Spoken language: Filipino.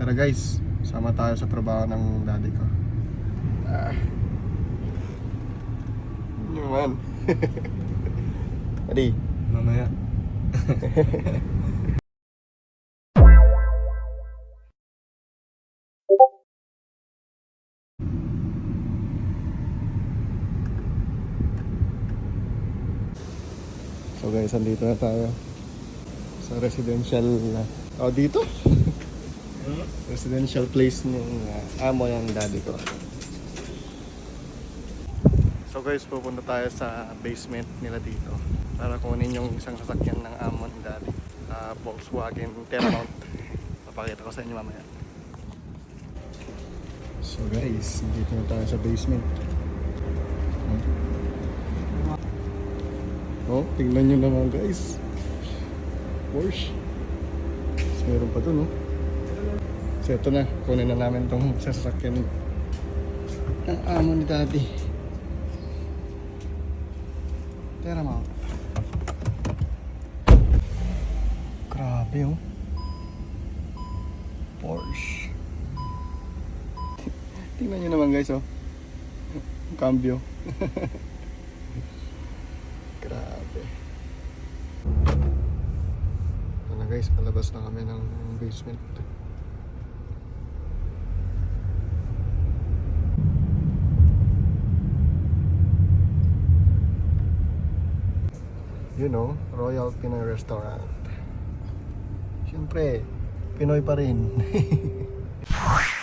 Tara guys, sama tayo sa trabaho ng daddy ko. Ah. Naman? Adi, Mamaya. So guys, andito na tayo sa residential oh dito residential place ng uh, amo ng daddy ko. So guys, pupunta tayo sa basement nila dito para kunin yung isang sasakyan ng amo ng daddy. Uh, Volkswagen Terramount. Papakita ko sa inyo mamaya. So guys, dito na tayo sa basement. Oh, tingnan nyo naman guys. Porsche. Meron pa dun, oh. So ito na, kunin na namin tong sasakyan ng amo ni daddy. Tera mo. Grabe, oh. Porsche. Tingnan nyo naman guys, oh. Cambio. Grabe. Ito na guys, palabas na kami ng basement. you know, Royal Pinoy Restaurant. Siyempre, Pinoy pa rin.